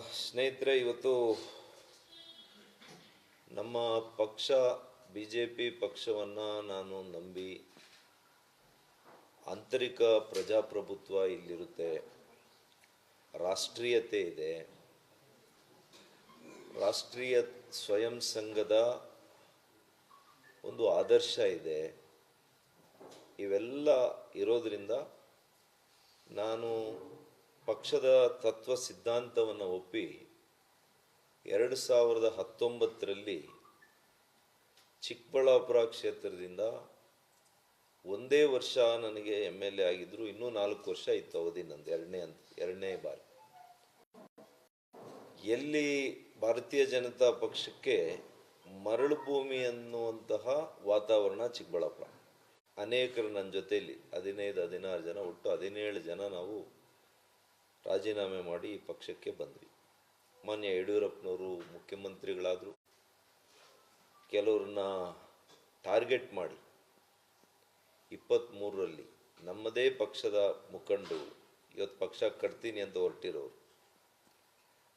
ಸ್ನೇಹಿತರೆ, ಇವತ್ತು ನಮ್ಮ ಪಕ್ಷ ಬಿ ಜೆ ಪಿ ಪಕ್ಷವನ್ನು ನಾನು ನಂಬಿ ಆಂತರಿಕ ಪ್ರಜಾಪ್ರಭುತ್ವ ಇಲ್ಲಿರುತ್ತೆ. ರಾಷ್ಟ್ರೀಯತೆ ಇದೆ. ರಾಷ್ಟ್ರೀಯ ಸ್ವಯಂ ಸಂಘದ ಒಂದು ಆದರ್ಶ ಇದೆ. ಇವೆಲ್ಲ ಇರೋದರಿಂದ ನಾನು ಪಕ್ಷದ ತತ್ವ ಸಿದ್ಧಾಂತವನ್ನು ಒಪ್ಪಿ ಎರಡು ಸಾವಿರದ ಹತ್ತೊಂಬತ್ತರಲ್ಲಿ ಚಿಕ್ಕಬಳ್ಳಾಪುರ ಕ್ಷೇತ್ರದಿಂದ ಒಂದೇ ವರ್ಷ ನನಗೆ ಎಂ ಎಲ್ ಎ ಆಗಿದ್ದರು ಇನ್ನೂ ನಾಲ್ಕು ವರ್ಷ ಇತ್ತು ಅವಧಿ ನಂದು. ಎರಡನೇ ಅಂತ, ಎರಡನೇ ಬಾರಿ. ಎಲ್ಲಿ ಭಾರತೀಯ ಜನತಾ ಪಕ್ಷಕ್ಕೆ ಮರಳು ಭೂಮಿ ಅನ್ನುವಂತಹ ವಾತಾವರಣ ಚಿಕ್ಕಬಳ್ಳಾಪುರ. ಅನೇಕರು ನನ್ನ ಜೊತೆಯಲ್ಲಿ ಹದಿನೈದು, ಹದಿನಾರು ಜನ, ಒಟ್ಟು ಹದಿನೇಳು ಜನ ನಾವು ರಾಜೀನಾಮೆ ಮಾಡಿ ಈ ಪಕ್ಷಕ್ಕೆ ಬಂದ್ವಿ. ಮಾನ್ಯ ಯಡಿಯೂರಪ್ಪನವರು ಮುಖ್ಯಮಂತ್ರಿಗಳಾದರು, ಕೆಲವ್ರನ್ನ ಟಾರ್ಗೆಟ್ ಮಾಡಿ ಇಪ್ಪತ್ತ್ಮೂರರಲ್ಲಿ ನಮ್ಮದೇ ಪಕ್ಷದ ಮುಖಂಡರು ಇವತ್ತು ಪಕ್ಷ ಕಟ್ತೀನಿ ಅಂತ ಹೊರಟಿರೋರು,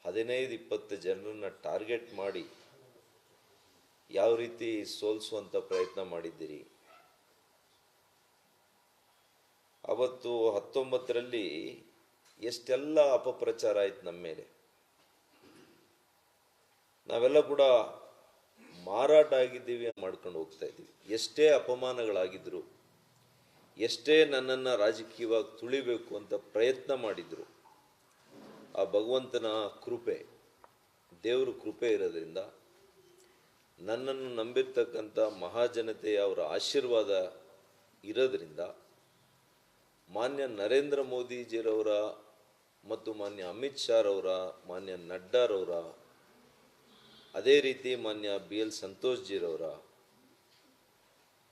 ಹದಿನೈದು, ಇಪ್ಪತ್ತು ಜನರನ್ನ ಟಾರ್ಗೆಟ್ ಮಾಡಿ ಯಾವ ರೀತಿ ಸೋಲಿಸುವಂಥ ಪ್ರಯತ್ನ ಮಾಡಿದ್ದೀರಿ? ಅವತ್ತು ಹತ್ತೊಂಬತ್ತರಲ್ಲಿ ಎಷ್ಟೆಲ್ಲ ಅಪಪ್ರಚಾರ ಆಯ್ತು ನಮ್ಮ ಮೇಲೆ. ನಾವೆಲ್ಲ ಕೂಡ ಮಾರಾಟ ಆಗಿದ್ದೀವಿ ಮಾಡ್ಕೊಂಡು ಹೋಗ್ತಾ ಇದ್ದೀವಿ. ಎಷ್ಟೇ ಅಪಮಾನಗಳಾಗಿದ್ರು, ಎಷ್ಟೇ ನನ್ನನ್ನು ರಾಜಕೀಯವಾಗಿ ತುಳಿಬೇಕು ಅಂತ ಪ್ರಯತ್ನ ಮಾಡಿದ್ರು, ಆ ಭಗವಂತನ ಕೃಪೆ, ದೇವ್ರ ಕೃಪೆ ಇರೋದ್ರಿಂದ ನನ್ನನ್ನು ನಂಬಿರ್ತಕ್ಕಂಥ ಮಹಾಜನತೆಯ ಅವರ ಆಶೀರ್ವಾದ ಇರೋದ್ರಿಂದ ಮಾನ್ಯ ನರೇಂದ್ರ ಮೋದಿಜಿರವರ ಮತ್ತು ಮಾನ್ಯ ಅಮಿತ್ ಶಾರವರ, ಮಾನ್ಯ ನಡ್ಡಾರವರ, ಅದೇ ರೀತಿ ಮಾನ್ಯ ಬಿ ಎಲ್ ಸಂತೋಷ್ಜಿರವರ,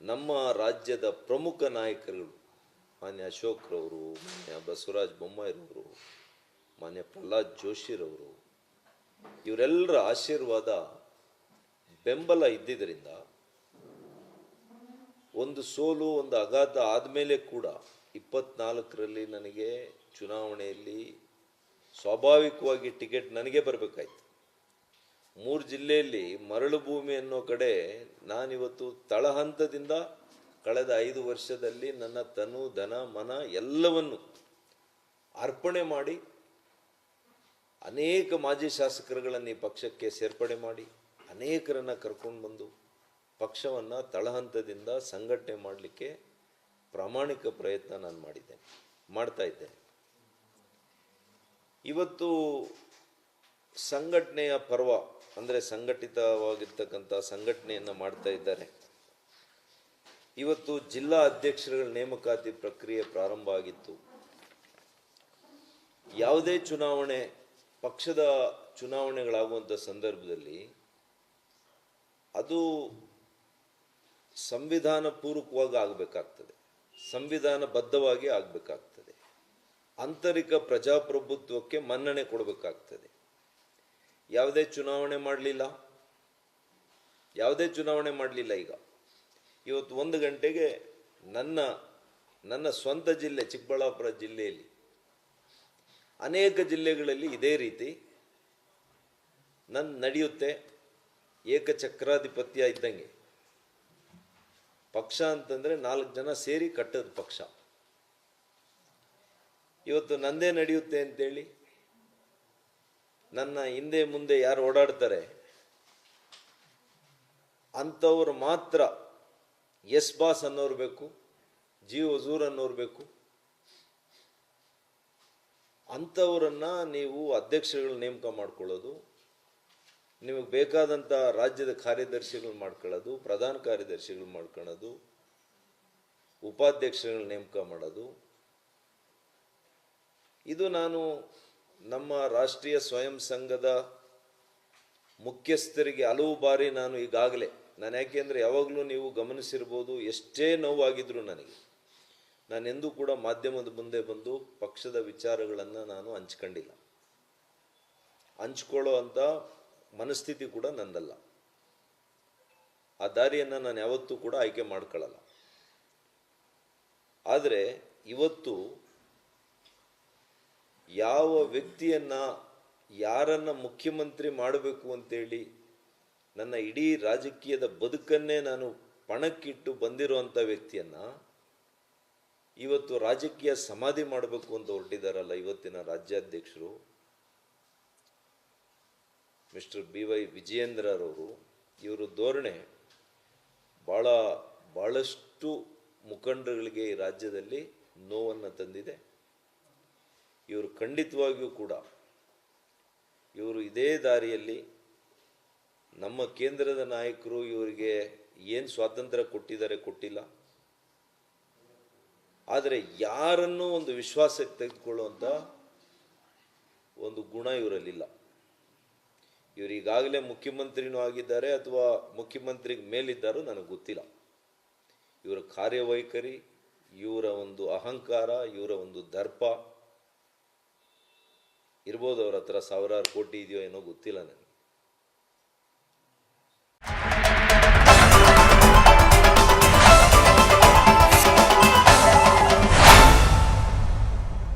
ನಮ್ಮ ರಾಜ್ಯದ ಪ್ರಮುಖ ನಾಯಕರುಗಳು ಮಾನ್ಯ ಅಶೋಕ್ರವರು, ಮಾನ್ಯ ಬಸವರಾಜ ಬೊಮ್ಮಾಯಿರವರು, ಮಾನ್ಯ ಪ್ರಹ್ಲಾದ್ ಜೋಶಿರವರು, ಇವರೆಲ್ಲರ ಆಶೀರ್ವಾದ ಬೆಂಬಲ ಇದ್ದಿದ್ದರಿಂದ, ಒಂದು ಸೋಲು, ಒಂದು ಆಘಾತ ಆದಮೇಲೆ ಕೂಡ ಇಪ್ಪತ್ನಾಲ್ಕರಲ್ಲಿ ನನಗೆ ಚುನಾವಣೆಯಲ್ಲಿ ಸ್ವಾಭಾವಿಕವಾಗಿ ಟಿಕೆಟ್ ನನಗೆ ಬರಬೇಕಾಯ್ತು. ಮೂರು ಜಿಲ್ಲೆಯಲ್ಲಿ ಮರಳು ಭೂಮಿ ಅನ್ನೋ ಕಡೆ ನಾನಿವತ್ತು ತಳಹಂತದಿಂದ ಕಳೆದ ಐದು ವರ್ಷದಲ್ಲಿ ನನ್ನ ತನು, ಧನ, ಮನ ಎಲ್ಲವನ್ನು ಅರ್ಪಣೆ ಮಾಡಿ, ಅನೇಕ ಮಾಜಿ ಶಾಸಕರುಗಳನ್ನು ಈ ಪಕ್ಷಕ್ಕೆ ಸೇರ್ಪಡೆ ಮಾಡಿ, ಅನೇಕರನ್ನು ಕರ್ಕೊಂಡು ಬಂದು ಪಕ್ಷವನ್ನು ತಳಹಂತದಿಂದ ಸಂಘಟನೆ ಮಾಡಲಿಕ್ಕೆ ಪ್ರಾಮಾಣಿಕ ಪ್ರಯತ್ನ ನಾನು ಮಾಡಿದ್ದೇನೆ, ಮಾಡ್ತಾ ಇದ್ದೇನೆ. ಇವತ್ತು ಸಂಘಟನೆಯ ಪರ್ವ, ಅಂದರೆ ಸಂಘಟಿತವಾಗಿರ್ತಕ್ಕಂಥ ಸಂಘಟನೆಯನ್ನು ಮಾಡ್ತಾ ಇದ್ದಾರೆ. ಇವತ್ತು ಜಿಲ್ಲಾ ಅಧ್ಯಕ್ಷರುಗಳ ನೇಮಕಾತಿ ಪ್ರಕ್ರಿಯೆ ಪ್ರಾರಂಭ ಆಗಿತ್ತು. ಯಾವುದೇ ಚುನಾವಣೆ, ಪಕ್ಷದ ಚುನಾವಣೆಗಳಾಗುವಂಥ ಸಂದರ್ಭದಲ್ಲಿ ಅದು ಸಂವಿಧಾನ ಪೂರ್ವಕವಾಗಿ ಆಗಬೇಕಾಗ್ತದೆ. ಸಂವಿಧಾನಬದ್ಧವಾಗಿ ಆಗಬೇಕಾಗ್ತದೆ. ಆಂತರಿಕ ಪ್ರಜಾಪ್ರಭುತ್ವಕ್ಕೆ ಮನ್ನಣೆ ಕೊಡಬೇಕಾಗ್ತದೆ. ಯಾವುದೇ ಚುನಾವಣೆ ಮಾಡಲಿಲ್ಲ. ಯಾವುದೇ ಚುನಾವಣೆ ಮಾಡಲಿಲ್ಲ ಈಗ. ಇವತ್ತು ಒಂದು ಗಂಟೆಗೆ ನನ್ನ ನನ್ನ ಸ್ವಂತ ಜಿಲ್ಲೆ ಚಿಕ್ಕಬಳ್ಳಾಪುರ ಜಿಲ್ಲೆಯಲ್ಲಿ, ಅನೇಕ ಜಿಲ್ಲೆಗಳಲ್ಲಿ ಇದೇ ರೀತಿ ನನ್ನ ನಡೆಯುತ್ತೆ ಏಕಚಕ್ರಾಧಿಪತ್ಯ ಇದ್ದಂಗೆ. ಪಕ್ಷ ಅಂತಂದರೆ ನಾಲ್ಕು ಜನ ಸೇರಿ ಕಟ್ಟದ ಪಕ್ಷ. ಇವತ್ತು ನಂದೇ ನಡೆಯುತ್ತೆ ಅಂತೇಳಿ ನನ್ನ ಹಿಂದೆ ಮುಂದೆ ಯಾರು ಓಡಾಡ್ತಾರೆ, ಅಂಥವ್ರು ಮಾತ್ರ ಎಸ್ ಬಾಸ್ ಅನ್ನೋರು ಬೇಕು ಜಿ ಹಜೂರ್ ಅನ್ನೋರು ಬೇಕು ಅಂಥವ್ರನ್ನ ನೀವು ಅಧ್ಯಕ್ಷರುಗಳು ನೇಮಕ ಮಾಡ್ಕೊಳ್ಳೋದು ನಿಮಗೆ ಬೇಕಾದಂಥ ರಾಜ್ಯದ ಕಾರ್ಯದರ್ಶಿಗಳು ಮಾಡ್ಕೊಳ್ಳೋದು, ಪ್ರಧಾನ ಕಾರ್ಯದರ್ಶಿಗಳು ಮಾಡ್ಕೊಳ್ಳೋದು ಉಪಾಧ್ಯಕ್ಷರುಗಳ ನೇಮಕ ಮಾಡೋದು. ಇದು ನಾನು ನಮ್ಮ ರಾಷ್ಟ್ರೀಯ ಸ್ವಯಂ ಸಂಘದ ಮುಖ್ಯಸ್ಥರಿಗೆ ಹಲವು ಬಾರಿ ನಾನು ಈಗಾಗಲೇ, ನಾನು ಯಾಕೆಂದರೆ ಯಾವಾಗಲೂ ನೀವು ಗಮನಿಸಿರ್ಬೋದು, ಎಷ್ಟೇ ನೋವಾಗಿದ್ರು ನನಗೆ ನಾನೆಂದೂ ಕೂಡ ಮಾಧ್ಯಮದ ಮುಂದೆ ಬಂದು ಪಕ್ಷದ ವಿಚಾರಗಳನ್ನು ನಾನು ಹಂಚ್ಕೊಂಡಿಲ್ಲ. ಹಂಚ್ಕೊಳ್ಳೋ ಅಂಥ ಮನಸ್ಥಿತಿ ಕೂಡ ನಂದಲ್ಲ. ಆ ದಾರಿಯನ್ನು ನಾನು ಯಾವತ್ತೂ ಕೂಡ ಆಯ್ಕೆ ಮಾಡ್ಕೊಳ್ಳಲ್ಲ. ಆದರೆ ಇವತ್ತು ಯಾವ ವ್ಯಕ್ತಿಯನ್ನ ಯಾರನ್ನ ಮುಖ್ಯಮಂತ್ರಿ ಮಾಡಬೇಕು ಅಂತೇಳಿ ನನ್ನ ಇಡೀ ರಾಜಕೀಯದ ಬದುಕನ್ನೇ ನಾನು ಪಣಕ್ಕಿಟ್ಟು ಬಂದಿರುವಂಥ ವ್ಯಕ್ತಿಯನ್ನ ಇವತ್ತು ರಾಜಕೀಯ ಸಮಾಧಿ ಮಾಡಬೇಕು ಅಂತ ಹೊರಟಿದ್ದಾರಲ್ಲ ಇವತ್ತಿನ ರಾಜ್ಯಾಧ್ಯಕ್ಷರು. ಮಿಸ್ಟರ್ ಬಿ ವೈ ವಿಜಯೇಂದ್ರರವರು ಇವರು ಧೋರಣೆ ಭಾಳ ಭಾಳಷ್ಟು ಮುಖಂಡರುಗಳಿಗೆ ಈ ರಾಜ್ಯದಲ್ಲಿ ನೋವನ್ನು ತಂದಿದೆ. ಇವರು ಖಂಡಿತವಾಗಿಯೂ ಕೂಡ ಇವರು ಇದೇ ದಾರಿಯಲ್ಲಿ ನಮ್ಮ ಕೇಂದ್ರದ ನಾಯಕರು ಇವರಿಗೆ ಏನು ಸ್ವಾತಂತ್ರ್ಯ ಕೊಟ್ಟಿದ್ದಾರೆ ಕೊಟ್ಟಿಲ್ಲ. ಆದರೆ ಯಾರನ್ನೂ ಒಂದು ವಿಶ್ವಾಸಕ್ಕೆ ತೆಗೆದುಕೊಳ್ಳುವಂಥ ಒಂದು ಗುಣ ಇವರಲ್ಲಿಲ್ಲ. ಇವರು ಈಗಾಗಲೇ ಮುಖ್ಯಮಂತ್ರಿನೂ ಆಗಿದ್ದಾರೆ ಅಥವಾ ಮುಖ್ಯಮಂತ್ರಿಗೆ ಮೇಲಿದ್ದಾರೋ ನನಗೆ ಗೊತ್ತಿಲ್ಲ. ಇವರ ಕಾರ್ಯವೈಖರಿ, ಇವರ ಒಂದು ಅಹಂಕಾರ, ಇವರ ಒಂದು ದರ್ಪ ಇರ್ಬೋದು ಅವ್ರ ಹತ್ರ ಸಾವಿರಾರು ಕೋಟಿ ಇದೆಯೋ ಏನೋ ಗೊತ್ತಿಲ್ಲ ನನಗೆ.